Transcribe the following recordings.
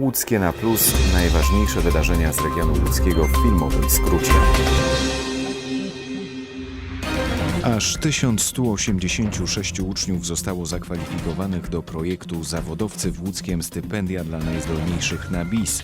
Łódzkie na plus najważniejsze wydarzenia z regionu łódzkiego w filmowym skrócie. Aż 1186 uczniów zostało zakwalifikowanych do projektu Zawodowcy w Łódzkiem Stypendia dla najzdolniejszych na BIS.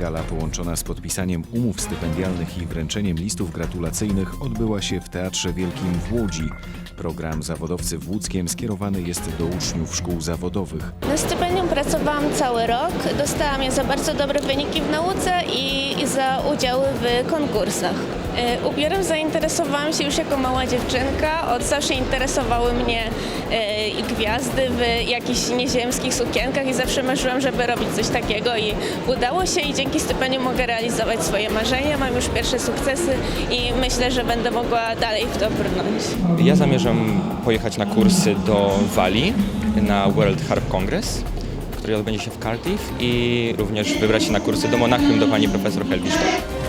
Gala połączona z podpisaniem umów stypendialnych i wręczeniem listów gratulacyjnych odbyła się w Teatrze Wielkim w Łodzi. Program Zawodowcy w Łódzkiem skierowany jest do uczniów szkół zawodowych. Na stypendium pracowałam cały rok. Dostałam je za bardzo dobre wyniki w nauce i za udziały w konkursach. E, Ubiorem zainteresowałam się już jako mała dziewczynka. Od zawsze interesowały mnie e, i gwiazdy w jakichś nieziemskich sukienkach i zawsze marzyłam, żeby robić coś takiego i udało się i dzięki stypendium mogę realizować swoje marzenia. Mam już pierwsze sukcesy i myślę, że będę mogła dalej w to brnąć. Ja zamierzam pojechać na kursy do Walii na World Harp Congress, który odbędzie się w Cardiff i również wybrać się na kursy do Monachium do pani profesor Helgi Sztor.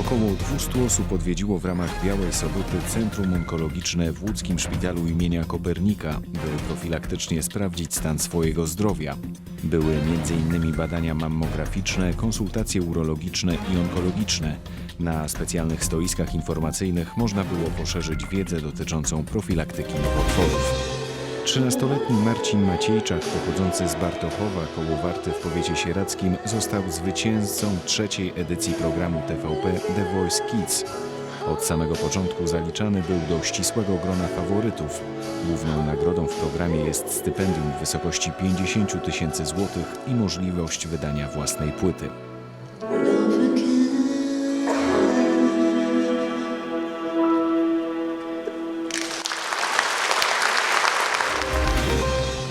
Około 200 osób odwiedziło w ramach Białej Soboty Centrum Onkologiczne w Łódzkim Szpitalu imienia Kopernika, by profilaktycznie sprawdzić stan swojego zdrowia. Były m.in. badania mammograficzne, konsultacje urologiczne i onkologiczne. Na specjalnych stoiskach informacyjnych można było poszerzyć wiedzę dotyczącą profilaktyki nowotworów. 13-letni Marcin Maciejczak, pochodzący z Bartochowa koło Warty w powiecie sieradzkim, został zwycięzcą trzeciej edycji programu TVP The Voice Kids. Od samego początku zaliczany był do ścisłego grona faworytów. Główną nagrodą w programie jest stypendium w wysokości 50 tysięcy złotych i możliwość wydania własnej płyty.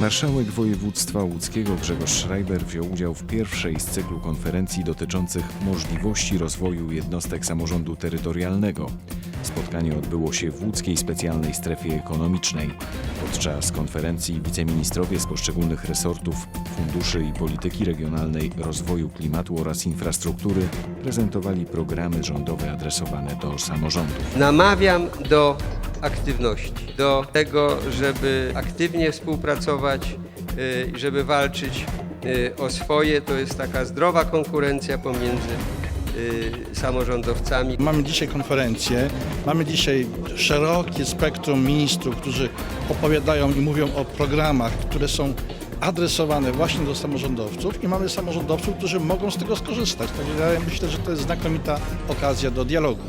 Marszałek województwa łódzkiego Grzegorz Schreiber wziął udział w pierwszej z cyklu konferencji dotyczących możliwości rozwoju jednostek samorządu terytorialnego. Spotkanie odbyło się w łódzkiej specjalnej strefie ekonomicznej. Podczas konferencji wiceministrowie z poszczególnych resortów, funduszy i polityki regionalnej, rozwoju klimatu oraz infrastruktury prezentowali programy rządowe adresowane do samorządów. Namawiam do aktywności, do tego, żeby aktywnie współpracować, y, żeby walczyć y, o swoje. To jest taka zdrowa konkurencja pomiędzy y, samorządowcami. Mamy dzisiaj konferencję, mamy dzisiaj szerokie spektrum ministrów, którzy opowiadają i mówią o programach, które są adresowane właśnie do samorządowców i mamy samorządowców, którzy mogą z tego skorzystać. Także ja myślę, że to jest znakomita okazja do dialogu.